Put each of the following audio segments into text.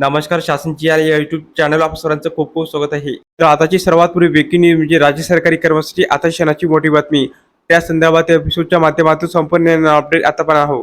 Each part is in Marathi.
नमस्कार शासनची या युट्यूब चॅनल आप सर्वांचं खूप खूप स्वागत आहे. तर आताची सर्वात पूर्वी ब्रेकिंग न्यूज म्हणजे राज्य सरकारी कर्मचारी आता क्षणाची मोठी बातमी. त्या संदर्भात एपिसोडच्या माध्यमातून संपूर्ण अपडेट आता पण आहो.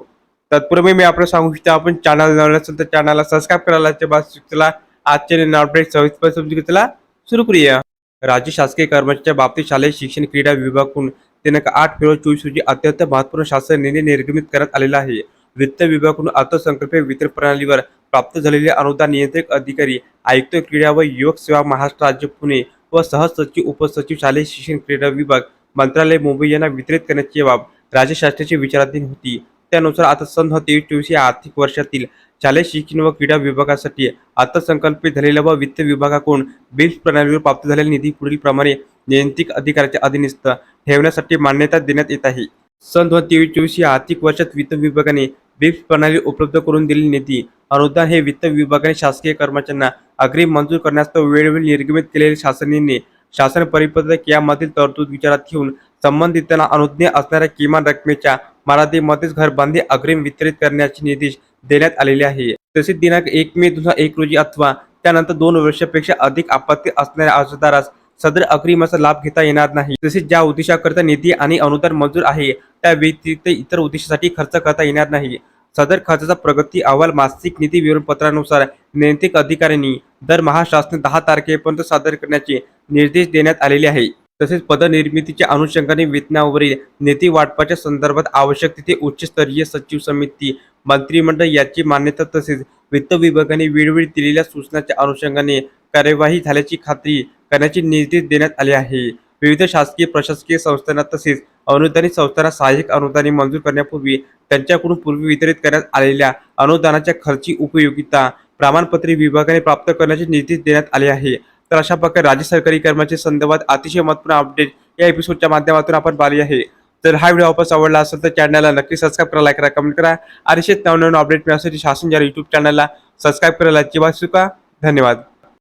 तत्पूर्वी मी आपण सांगू इच्छितो आपण चॅनल नवीन असेल तर चॅनलला सबस्क्राईब करायला ते बस चला आजचे अपडेट सविस्तर समजून घेतला सुरू करूया. राज्य शासकीय कर्मचाऱ्यांच्या बाबतीत शालेय शिक्षण क्रीडा विभागाकडून दिनांक आठ फेब्रुवारी चोवीस रोजी अत्यंत महत्त्वपूर्ण शासन निर्णय निर्गमित करण्यात आलेला आहे. वित्त विभागाकडून अर्थसंकल्पीय वितरण प्रणालीवर प्राप्त झालेले अनुदान नियंत्रक अधिकारी आयुक्त क्रीडा व युवक सेवा महाराष्ट्र राज्य पुणे व सहसचिव उपसचिव शालेय शिक्षण क्रीडा विभाग मंत्रालय मुंबई यांना वितरित करण्याची बाब राज्य शासनाची विचाराधीन होती. त्यानुसार आता सन तेवीस चोवीस या आर्थिक वर्षातील शालेय शिक्षण व क्रीडा विभागासाठी अर्थसंकल्पित झालेल्या व वित्त विभागाकडून बिल्स प्रणालीवर प्राप्त झालेला निधी पुढील प्रमाणे नियंत्रित अधिकाऱ्याच्या अधीनस्थ ठेवण्यासाठी मान्यता देण्यात येत आहे. सन दोन तेवीस चोवीस या आर्थिक वर्षात वित्त विभागाने बिप्स प्रणाली उपलब्ध करून दिलेली निधी. अनुदान हे वित्त विभागाने शासकीय कर्मचाऱ्यांना अग्रिम मंजूर करण्यास वेळोवेळी निर्गमित केलेले शासनाने शासन परिपत्रक यामधील तरतूद विचारात घेऊन संबंधितांना अनुज्ञ असणाऱ्या किमान रकमेच्या मराठीमध्येच घरबांधे अग्रिम वितरित करण्याचे निर्देश देण्यात आलेले आहे. तसेच दिनांक एक मे दोन हजार एक रोजी अथवा त्यानंतर दोन वर्षापेक्षा अधिक आपत्ती असणाऱ्या अर्जदारास सदर अग्रिमाचा लाभ घेता येणार नाही. तसेच ज्या उद्देशाकरता निधी आणि अनुदान मंजूर आहे त्या व्यतिरिक्त इतर उद्देशासाठी खर्च करता येणार नाही. सदर खर्चाचा प्रगती अहवाल मासिक निधी विवरणपत्रानुसार नियंत्रित अधिकाऱ्यांनी दर महाशासन दहा तारखेपर्यंत सादर करण्याचे निर्देश देण्यात आलेले आहे. तसेच पदनिर्मितीच्या अनुषंगाने वेतनावरील निधी वाटपाच्या संदर्भात आवश्यक तिथे उच्चस्तरीय सचिव समिती मंत्रिमंडळ याची मान्यता तसेच वित्त विभागाने वेळोवेळी दिलेल्या सूचनाच्या अनुषंगाने कार्यवाही झाल्याची खात्री करण्याचे निर्देश देण्यात आले आहे. विविध शासकीय प्रशासकीय संस्थांना तसेच अनुदानित संस्थांना सहाय्यक अनुदाने मंजूर करण्यापूर्वी त्यांच्याकडून पूर्वी वितरित करण्यात आलेल्या अनुदानाच्या खर्ची उपयोगिता प्रमाणपत्रे विभागाने प्राप्त करण्याचे निर्देश देण्यात आले आहे. तर अशा प्रकारे राज्य सरकारी कर्मचारी संदर्भात अतिशय महत्त्वपूर्ण अपडेट या एपिसोडच्या माध्यमातून आपण पाहिली आहे. तर हा व्हिडिओ वापस आवडला असेल तर चॅनलला नक्की सबस्क्राईब करा लाईक करा कमेंट करा आणि शेत नवनवीन अपडेट मिळण्यासाठी शासन युट्यूब चॅनलला सबस्क्राईब करायला अजिबात चुका धन्यवाद.